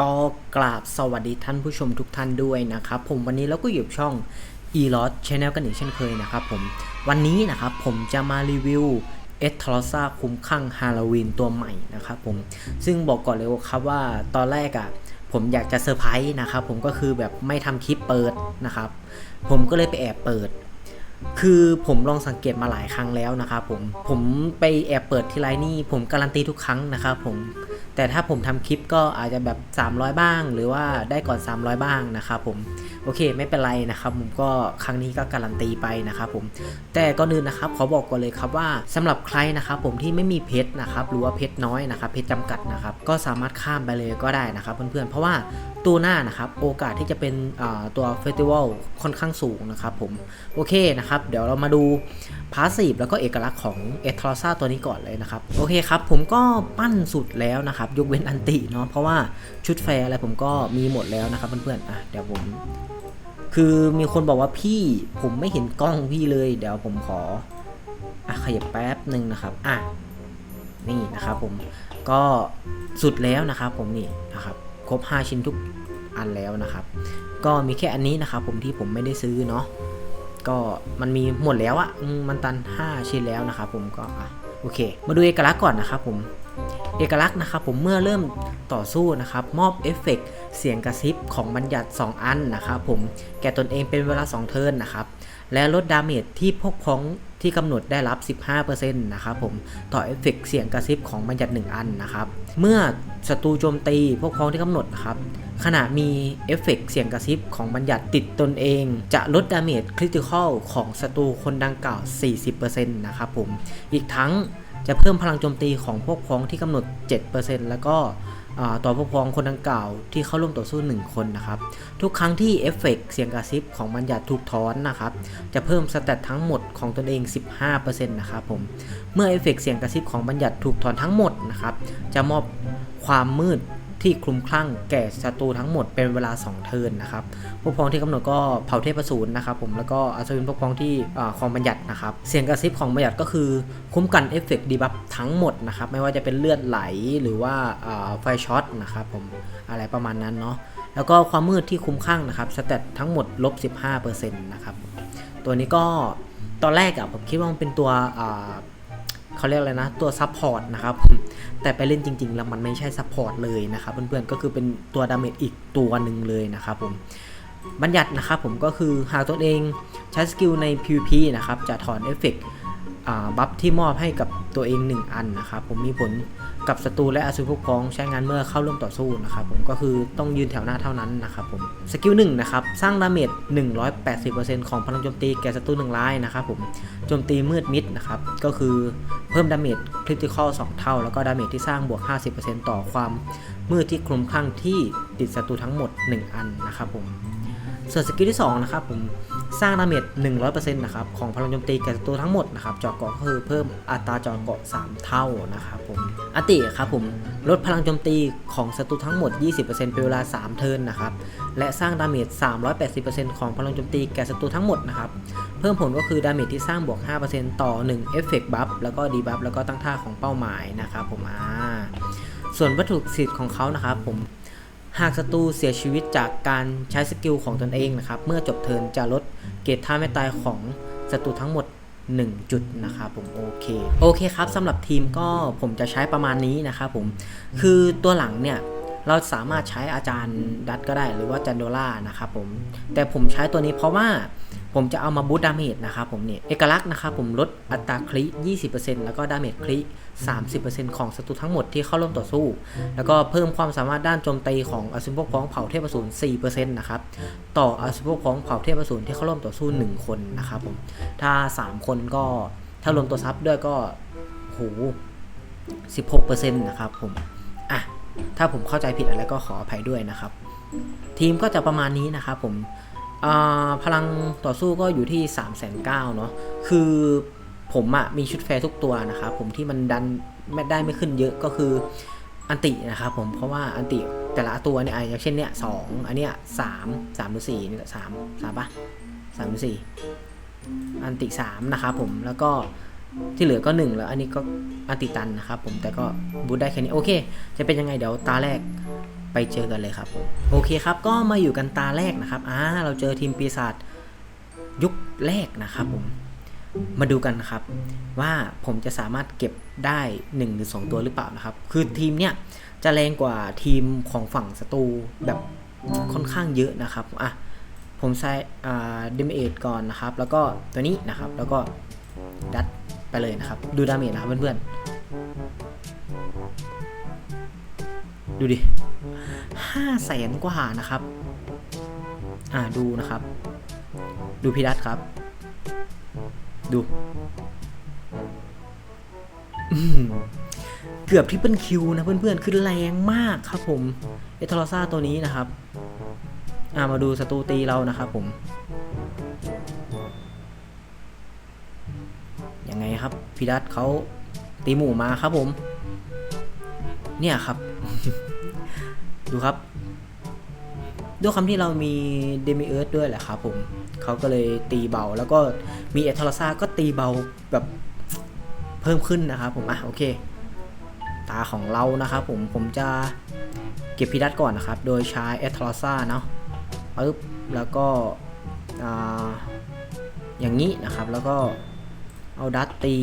ก็กราบสวัสดีท่านผู้ชมทุกท่านด้วยนะครับ ผมวันนี้เราก็อยู่กับช่อง e l o s Channel กันอีกเช่นเคยนะครับผมวันนี้นะครับผมจะมารีวิวเอสทรอซ่าคุ้มข้างฮาโลวีนตัวใหม่นะครับผมซึ่งบอกก่อนเลยว่าครับว่าตอนแรกอะ่ะผมอยากจะเซอร์ไพรส์นะครับผมก็คือแบบไม่ทำคลิปเปิดนะครับ ผมก็เลยไปแอบเปิด คือผมลองสังเกตมาหลายครั้งแล้วนะครับผมผมไปแอบเปิดทีไรนี่ผมการันตีทุกครั้งนะครับผม แต่ถ้าผมทำคลิปก็อาจจะแบบ 300 บ้าง หรือว่าได้ก่อน 300 บ้างนะครับผมโอเคไม่เป็นไรนะครับผมก็ครั้งนี้ก็การันตีไปนะครับผมแต่ก่อนอื่นนะครับขอบอกก่อนเลยครับว่าสำหรับใครนะครับผมที่ไม่มีเพชรนะครับหรือว่าเพชรน้อยนะครับเพชรจำกัดนะครับก็สามารถข้ามไปเลยก็ได้นะครับเพื่อนๆเพราะว่า ตัวหน้านะครับ โอกาสที่จะเป็นตัวเฟสติวัลค่อนข้างสูงนะครับผม โอเคนะครับ เดี๋ยวเรามาดูพาสซีฟแล้วก็เอกลักษณ์ของเอทรอซ่าตัวนี้ก่อนเลยนะครับ โอเคครับ ผมก็ปั้นสุดแล้วนะครับ ยกเว้นอันติเนาะเพราะว่าชุดแฟร์อะไรผมก็มีหมดแล้วนะครับเพื่อนๆอะเดี๋ยวผม คือมีคนบอกว่าพี่ผมไม่เห็นกล้องพี่เลย เดี๋ยวผมขออะขยับแป๊บหนึ่งนะครับอะนี่นะครับผมก็สุดแล้วนะครับผมนี่นะครับ ครบ 5 ชิ้นทุกอันแล้วนะครับ ก็มีแค่อันนี้นะครับผมที่ผมไม่ได้ซื้อเนาะก็มันมีหมดแล้วอะมันตัน 5 ชิ้นแล้วนะครับผมก็อะโอเค มาดูเอกลักษณ์ก่อนนะครับผมเอกลักษณ์นะครับผมเมื่อเริ่มต่อสู้นะครับมอบเอฟเฟกต์เสียงกระซิบของบัญญัติ 2 อันนะครับผมแก่ตนเองเป็นเวลา 2 เทิร์นนะครับและลดดาเมจที่พกพ้อง ที่กำหนดได้รับ 15%นะครับผมต่อเอฟเฟกต์เสียงกระซิบของบัญญัติ1อันนะครับ เมื่อศัตรูโจมตีพวกพ้องที่กำหนดนะครับขณะมีเอฟเฟกต์เสียงกระซิบของบัญญัติติดตนเอง จะลดดาเมจคริติคอลของศัตรูคนดังกล่าว 40%นะครับผม อีกทั้งจะเพิ่มพลังโจมตีของพวกพ้องที่กำหนด 7%แล้วก็ ต่อพวกพ้องคนดังกล่าวที่เข้าร่วมต่อสู้ 1 คนนะครับ ทุกครั้งที่เอฟเฟกต์เสียงกระซิบของบัญญัติถูกถอนนะครับ จะเพิ่มสเตตทั้งหมดของตนเอง 15%นะครับผม เมื่อเอฟเฟกต์เสียงกระซิบของบัญญัติถูกถอนทั้งหมดนะครับ จะมอบความมืด ที่คลุมคลั่งแก่ศัตรูทั้งหมดเป็นเวลา 2 เทิร์นนะครับพวกพ้องที่กำหนดก็เผาเทพสูรนะครับผมแล้วก็อัศวินพวกพ้องที่อ่าครองบัญญัตินะครับเสียงกระซิบของบัญญัติก็คือคุ้มกันเอฟเฟกต์ดีบัฟทั้งหมดนะครับไม่ว่าจะเป็นเลือดไหลหรือว่าอ่าไฟช็อตนะครับผมอะไรประมาณนั้นเนาะแล้วก็ความมืดที่คุ้มข้างนะครับสเตตทั้งหมดลบ 15%นะครับตัวนี้ก็ตอนแรกอะผมคิดว่ามันเป็นตัวอ่า เขาเรียกอะไรนะ ตัวซับพอร์ตนะครับผมแต่ไปเล่นจริง ๆ แล้วมันไม่ใช่ซับพอร์ตเลยนะครับเพื่อนๆ ก็คือเป็นตัวดาเมจอีกตัวหนึ่งเลยนะครับผม บัญญัตินะครับผมก็คือหากตัวเองใช้สกิลใน PVP นะครับ จะถอนเอฟเฟกต์บัฟที่มอบให้กับตัวเอง 1 อันนะครับผมมีผล กับศัตรูและอาสุพวกพ้องใช้งานเมื่อเข้าร่วมต่อสู้นะครับผมก็คือต้องยืนแถวหน้าเท่านั้นนะครับผมสกิล1นะครับสร้างดาเมจ180%ของพลังโจมตีแก่ศัตรู1รายนะครับผมโจมตีมืดมิดนะครับก็คือเพิ่มดาเมจคริติคอล2เท่า แล้วก็ดาเมจที่สร้างบวก 50%ต่อความมืดที่คลุมคลั่งที่ติดศัตรูทั้งหมด 1 อันนะครับผมส่วนสกิลที่2นะครับผม สร้างดาเมจ100%นะครับของพลังโจมตีแก่ศัตรูทั้งหมดนะครับจาะเกาะก็คือเพิ่มอัตราจาะเกาะ 3 เท่านะครับผมอติครับผมลดพลังโจมตีของศัตรูทั้งหมด 20%เป็นเวลา 3 เทิร์นนะครับและสร้างดาเมจ380%ของพลังโจมตีแก่ศัตรูทั้งหมดนะครับเพิ่มผลก็คือดาเมจที่สร้างบวก 5%ต่อ1เอฟเฟกต์บัฟแล้วก็ดีบัฟแล้วก็ตั้งท่าของเป้าหมายนะครับผมอ่าส่วนวัตถุสิทธิ์ของเขานะครับผม หากศัตรูเสียชีวิตจากการใช้สกิลของตนเองนะครับ เมื่อจบเทิร์นจะลดเกรดท่าไม่ตายของศัตรูทั้งหมด 1 จุดนะครับผมโอเคโอเคครับสำหรับทีมก็ผมจะใช้ประมาณนี้นะครับผมคือตัวหลังเนี่ยเราสามารถใช้อาจารย์ดัตก็ได้หรือว่าจันโดล่านะครับผมแต่ผมใช้ตัวนี้เพราะว่า ผมจะเอามาบูตดาเมจนะครับผมเนี่ยเอกลักษณ์นะครับผมลดอัตราคลิ20%แล้วก็ดาเมจคลิ30%ของศัตรูทั้งหมดที่เข้าร่วมต่อสู้ แล้วก็เพิ่มความสามารถด้านโจมตีของอสุภพพ้องเผ่าเทพอสูร4%นะครับต่ออสุภพพ้องเผ่าเทพอสูรที่เข้าร่วมต่อสู้ 1 คนนะครับผมถ้า 3 คนก็ถ้ารวมตัวซับด้วยก็โห16%นะครับผมอะถ้าผมเข้าใจผิดอะไรก็ขออภัยด้วยนะครับ ทีมก็จะประมาณนี้นะครับผม พลังต่อสู้ก็อยู่ที่ 3 9 0 0 0เนาะคือผมอะมีชุดแฟร์ทุกตัวนะครับผมที่มันดันไม่ได้ไม่ขึ้นเยอะก็คืออันตินะครับผมเพราะว่าอันติแต่ละตัวเนี่ยอย่างเช่นเนี่ยสองอันเนี้ยสามสามหรือสี่นี่แหละสามสามปะสามหรือสี่อันติสามนะครับผมแล้วก็ที่เหลือก็หนึ่งแล้วอันนี้ก็อันติตันนะครับผมแต่ก็บูทได้แค่นี้โอเค จะเป็นยังไงเดี๋ยวตาแรก ไปเจอกันเลยครับ โอเคครับ ก็มาอยู่กันตาแรกนะครับอ่าเราเจอทีมปีศาจยุคแรกนะครับผม มาดูกันครับ ว่าผมจะสามารถเก็บได้ 1 หรือ 2 ตัวหรือเปล่านะครับ คือทีมเนี้ยจะแรงกว่าทีมของฝั่งศัตรูแบบค่อนข้างเยอะนะครับอะผมใช้อ่าดเมจก่อนนะครับ แล้วก็ตัวนี้นะครับ แล้วก็ดัดไปเลยนะครับ ดูดาเมจนะครับเพื่อนๆ ดูดิ ห้าแสนกว่านะครับ อ่าดูนะครับ ดูพี่ดัดครับ ดูเกือบทริปเปิลคิวนะเพื่อนๆ คือแรงมากครับผม เอทอร์ซ่าตัวนี้นะครับ อ่ามาดูศัตรูตีเรานะครับผม ยังไงครับพี่ดัตเขาตีหมู่มาครับผม เนี่ยครับ ดูครับ ด้วยคำที่เรามีเดมิเอิร์ดด้วยแหละครับผมเขาก็เลยตีเบา แล้วก็มีเอทอร์ซ่าก็ตีเบาแบบเพิ่มขึ้นนะครับผม อะ โอเค ตาของเรานะครับผมผมจะเก็บพิดัตก่อนนะครับ โดยใช้เอทอร์ซ่าเนาะปึ๊บแล้วก็ออย่างนี้นะครับ แล้วก็เอาดัตตี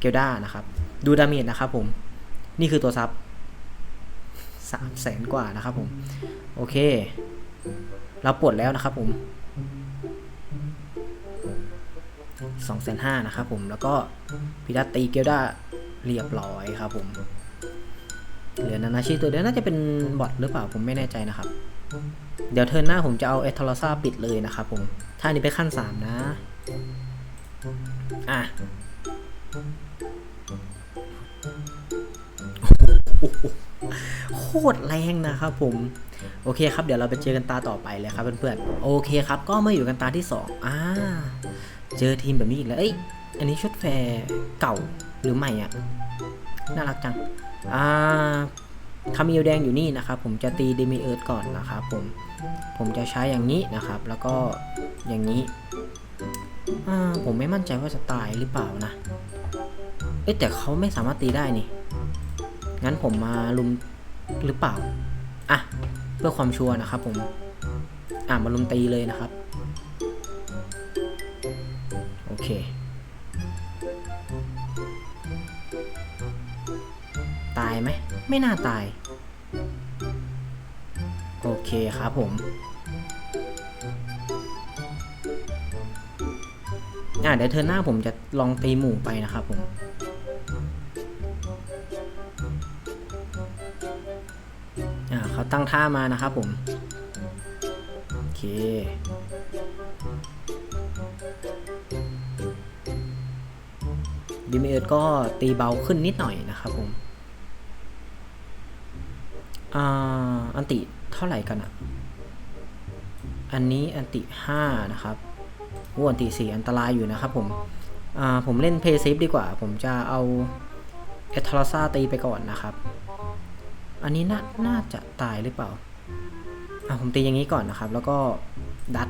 เกลด้านะครับ ดูดาเมจนะครับผม นี่คือตัวซับ สามแสนกว่านะครับผม โอเค เราปลดแล้วนะครับผมสองแสนห้านะครับผม แล้วก็พิดัตตีเกลด้าเรียบร้อยครับผม เหลือนานาชิตัวเดียวน่าจะเป็นบอทหรือเปล่าผมไม่แน่ใจนะครับ เดี๋ยวเทิร์นหน้าผมจะเอาเอทอร์ซ่าปิดเลยนะครับผม ถ้านี้ไปขั้น3นะ อะโค ตรแรงนะครับผมโอเคครับเดี๋ยวเราไปเจอกันตาต่อไปเลยครับเพื่อนๆโอเคครับ ก็มาอยู่กันตาที่2อ่าเจอทีมแบบนี้อีกแล้วเอ้ยอันนี้ชุดแฟร์เก่าหรือใหม่อะน่ารักจังอ่าคามิลแดงอยู่นี่นะครับผมจะตีเดมิเอิร์ดก่อนนะครับผมผมจะใช้อย่างนี้นะครับ แล้วก็อย่างนี้อ่าผมไม่มั่นใจว่าจะตายหรือเปล่านะ เอ้ยแต่เขาไม่สามารถตีได้นี่ งั้นผมมาลุม หรือเปล่า อะ เพื่อความชัวร์นะครับผม อะมาลุมตีเลยนะครับ โอเค ตายไหม ไม่น่าตาย โอเคครับผมอะเดี๋ยวเทอร์หน้าผมจะลองตีหมู่ไปนะครับผม เขาตั้งท่ามานะครับผม โอเค ดิมิเอิร์ดก็ตีเบาขึ้นนิดหน่อยนะครับผม อ่า อันติเท่าไหร่กันอะอันนี้อันติห้านะครับโอ้อันติสี่อันตรายอยู่นะครับผมผมเล่นเพย์เซฟดีกว่า ผมจะเอาเอทอร์ซ่าตีไปก่อนนะครับ อันนี้น่าน่าจะตายหรือเปล่าอ่าผมตีอย่างนี้ก่อนนะครับ แล้วก็ดัด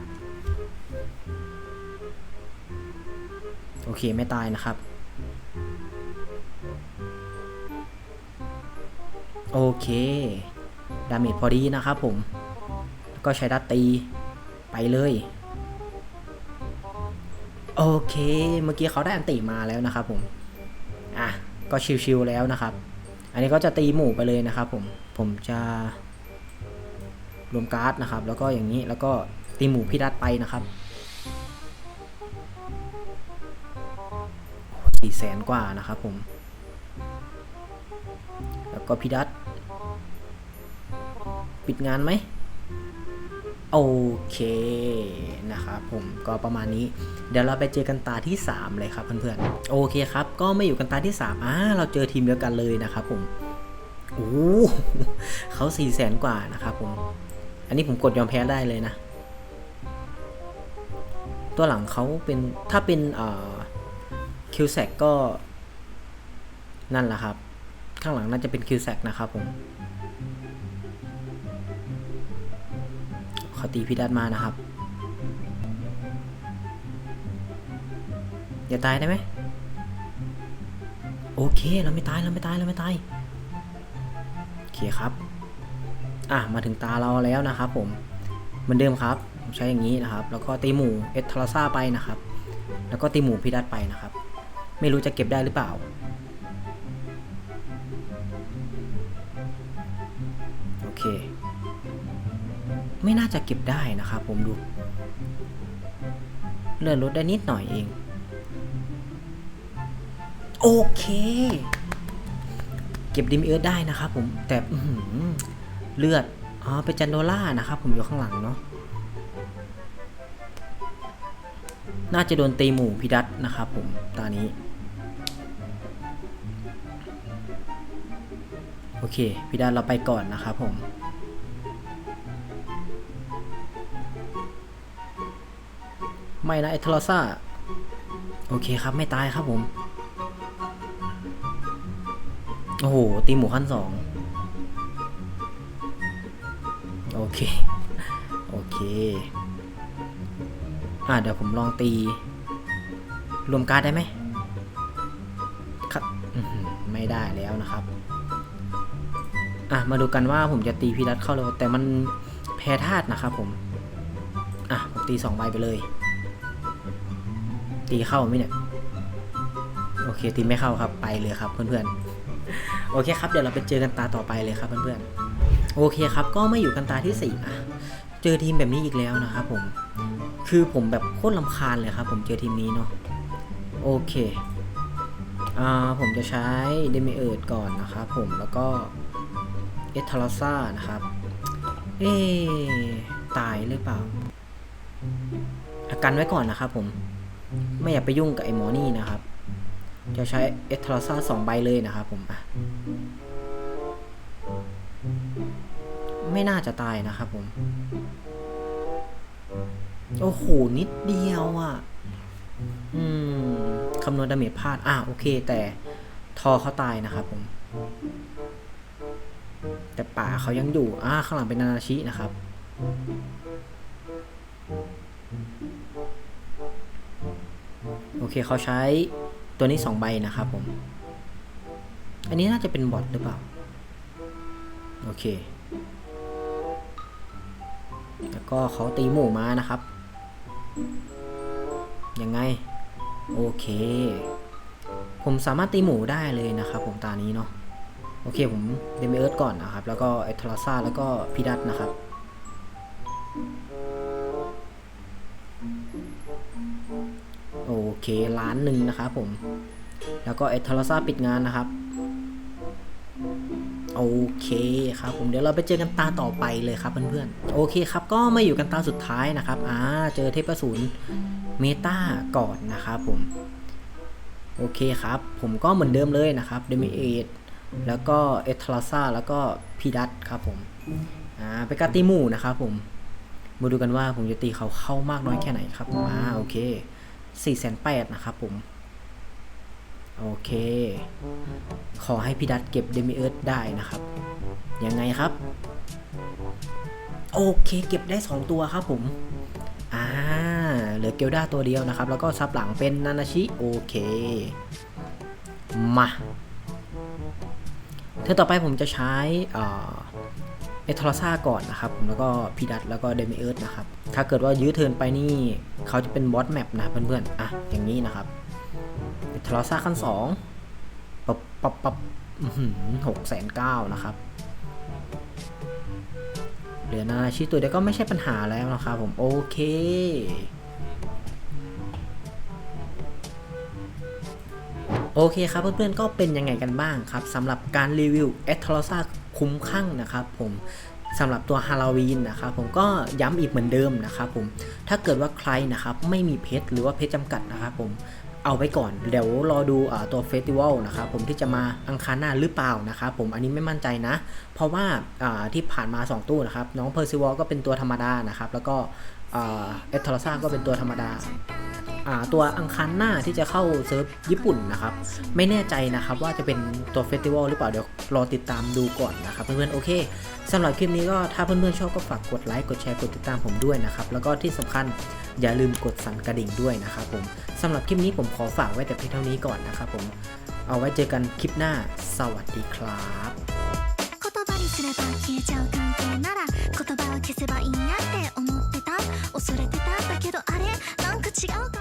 โอเคไม่ตายนะครับ โอเคดาเมจพอดีนะครับผม แล้วก็ใช้ดัตตีไปเลย โอเค เมื่อกี้เขาได้อันติมาแล้วนะครับผม อะ ก็ชิวๆแล้วนะครับ อันนี้ก็จะตีหมู่ไปเลยนะครับผมผมจะรวมการ์ดนะครับ แล้วก็อย่างนี้แล้วก็ตีหมู่พี่ดัดไปนะครับสี่แสนกว่านะครับผม แล้วก็พี่ดัดปิดงานไหม โอเคนะครับผมก็ประมาณนี้ เดี๋ยวเราไปเจอกันตาที่ 3 เลยครับเพื่อนๆโอเคครับ ก็ไมาอยู่กันตาที่3อ่าเราเจอทีมเดียวกันเลยนะครับผมโอ้เขาสี่แสนกว่านะครับผม อันนี้ผมกดยอมแพ้ได้เลยนะ ตัวหลังเขาเป็นถ้าเป็นเอ่อคิวแซกก็นั่นแหละครับ ข้างหลังน่าจะเป็นคิวแซกนะครับผม เขาตีพี่ดัดมานะครับ อย่าตายได้ไหมโอเค เราไม่ตาย เราไม่ตาย เราไม่ตาย โอเคครับ อะ มาถึงตาเราแล้วนะครับผม เหมือนเดิมครับผมใช้อย่างนี้นะครับ แล้วก็ตีหมูเอทรซ่าไปนะครับ แล้วก็ตีหมูพิดัตไปนะครับ ไม่รู้จะเก็บได้หรือเปล่า จะเก็บได้นะครับผมดู เลื่อนรถได้นิดหน่อยเอง โอเค เก็บดิมเอิร์ธได้นะครับผมแต่อืเลือด อ๋อเป็นจันโดล่านะครับผมอยู่ข้างหลังเนาะน่าจะโดนตีหมู่พิดัตนะครับผมตอนนี้ โอเคพิดัตเราไปก่อนนะครับผม ไม่นะเอทรอซ่า โอเคครับไม่ตายครับผม โอ้โห ตีหมูขั้นสอง โอเค โอเค อ่าเดี๋ยวผมลองตี รวมการได้ไหมครับไม่ได้แล้วนะครับ อะ มาดูกันว่าผมจะตีพีรัตเข้าเลยแต่มันแพ้ธาตุนะครับผม อะ ผมตีสองใบไปเลย ตีเข้าไหมเนี่ย โอเค ตีไม่เข้าครับ ไปเลยครับเพื่อนๆ โอเคครับ เดี๋ยวเราไปเจอกันตาต่อไปเลยครับเพื่อนๆ โอเคครับ ก็มาอยู่กันตาที่สี่อะ เจอทีมแบบนี้อีกแล้วนะครับผม คือผมแบบโคตรลำคาญเลยครับ ผมเจอทีมนี้เนาะ โอเค อ่า ผมจะใช้เดมิเอิร์ดก่อนนะครับผม แล้วก็เอทาราซ่านะครับ เอ๊ตายหรือเปล่าอากันไว้ก่อนนะครับผม ไม่อยากไปยุ่งกับไอ้หมอนี่นะครับ จะใช้เอทราซ่าสองใบเลยนะครับผมอะไม่น่าจะตายนะครับผม โอ้โห นิดเดียวอะ อืม คำนวณดาเมจพลาด อะ โอเค แต่ทอเขาตายนะครับผม แต่ป่าเขายังอยู่ อ่า ข้างหลังเป็นนานาชินะครับ เคเขาใช้ตัวนี้ 2 ใบนะครับผม อันนี้น่าจะเป็นบอทหรือเปล่า โอเค แล้วก็เขาตีหมู่มานะครับ ยังไง โอเค ผมสามารถตีหมูได้เลยนะครับผมตานี้เนาะ โอเคผมเดมิเอิร์ธก่อนนะครับ แล้วก็เอทราซาแล้วก็พิดัตนะครับ เคล้านหนึ่งนะครับผม แล้วก็เอทาราซ่าปิดงานนะครับโอเคครับผมเดี๋ยวเราไปเจอกันตาต่อไปเลยครับเพื่อนๆโอเคครับก็มาอยู่กันตาสุดท้ายนะครับอ่าเจอเทพสูรเมตาก่อนนะครับผมโอเคครับ ผมก็เหมือนเดิมเลยนะครับเดมิเอทแล้วก็เอทาราซาแล้วก็พีดัตครับผมอ่าไปกาตีหมู่นะครับผมมาดูกันว่าผมจะตีเขาเข้ามากน้อยแค่ไหนครับอ่าโอเค 4 8 0 0นะครับผม โอเค ขอให้พี่ดัตเก็บเดมิเอิร์ดได้นะครับ ยังไงครับ โอเค เก็บได้ 2 ตัวครับผม อ่า เหลือเกลด้าตัวเดียวนะครับ แล้วก็ซับหลังเป็นนานาชิ โอเค มาเธอต่อไปผมจะใช้อ่า เอทรซ่าก่อนนะครับแล้วก็พีดัตแล้วก็เดมิเอิร์ธนะครับถ้าเกิดว่ายื้อเทินไปนี่เขาจะเป็นบอสแมปนะเพื่อนๆอะอย่างนี้นะครับเอทรซ่าขั้น2ปับปับปับหกแสนเก้านะครับเหลือนานาชิตัวเดียวก็ไม่ใช่ปัญหาแล้วนะครับผมโอเค โอเคครับเพื่อนๆก็เป็นยังไงกันบ้างครับสำหรับการรีวิวเอทรซ่าคุ้มข้างนะครับผมสำหรับตัวฮาโลวีนนะครับผมก็ย้ำอีกเหมือนเดิมนะครับผมถ้าเกิดว่าใครนะครับไม่มีเพชรหรือว่าเพชรจำกัดนะครับผมเอาไว้ก่อน เดี๋ยวรอดูตัวเฟสติวัลนะครับผมที่จะมาอังคารหน้าหรือเปล่านะครับผมอันนี้ไม่มั่นใจนะ เพราะว่าที่ผ่านมา 2 ตู้นะครับน้องเพอร์ซิวอลก็เป็นตัวธรรมดานะครับแล้วก็เอทรซ่าก็เป็นตัวธรรมดา ตัวอังคารหน้าที่จะเข้าเซิร์ฟญี่ปุ่นนะครับ ไม่แน่ใจนะครับว่าจะเป็นตัวเฟสติวัลหรือเปล่า เดี๋ยวรอติดตามดูก่อนนะครับเพื่อนๆโอเคสำหรับคลิปนี้ก็ถ้าเพื่อนๆชอบก็ฝากกดไลค์กดแชร์กดติดตามผมด้วยนะครับแล้วก็ที่สำคัญอย่าลืมกดสั่นกระดิ่งด้วยนะครับผมสำหรับคลิปนี้ผมขอฝากไว้แต่เพียงเท่านี้ก่อนนะครับผมเอาไว้เจอกันคลิปหน้า สวัสดีครับ違う